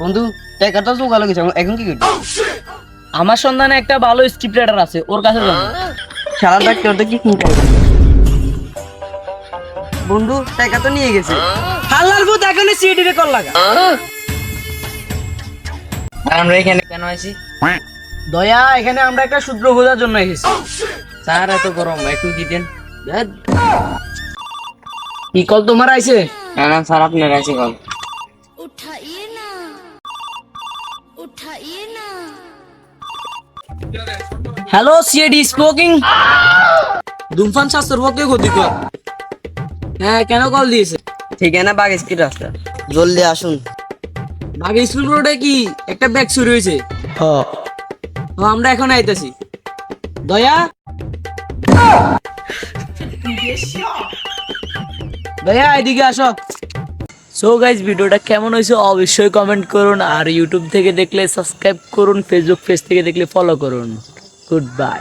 বন্ধু টাকা তো জোগাড় গেছে এখন কি করবি? আমার সন্ধানে একটা ভালো স্ক্রিপ্ট রাইটার আছে ওর কাছে যাব। খেলার ডাক্তার তো কি হবে বন্ধু টাকা তো নিয়ে গেছে। হাল্লার ভূত এখন সিডি রেকর্ড লাগা। আমরা এখানে কেন আছি দয়া এখানে আমরা একটা সূত্র খোঁজার জন্য এসেছি। স্যার এত গরম একটু দিতেন। কি কল তোমার আইছে? না না স্যার আপনার আছে কল। उठाइए ना उठाइए ना হ্যালো সিএডি স্পোকিং ধূমপান স্বাস্থ্যের পক্ষে ক্ষতিকর হ্যাঁ কেন কল দিয়েছে ঠিকানা বাগ স্কিট রাস্তা জলদি আসুন আগে স্কুল রোডে কি একটা ব্যাগ চুরি হয়েছে ও আমরা এখন আইতাছি দয়া দয়া এদিকে আসো সো গাইজ ভিডিওটা কেমন হয়েছে অবশ্যই কমেন্ট করুন, আর ইউটিউব থেকে দেখলে সাবস্ক্রাইব করুন ফেসবুক পেজ থেকে দেখলে ফলো করুন। Good bye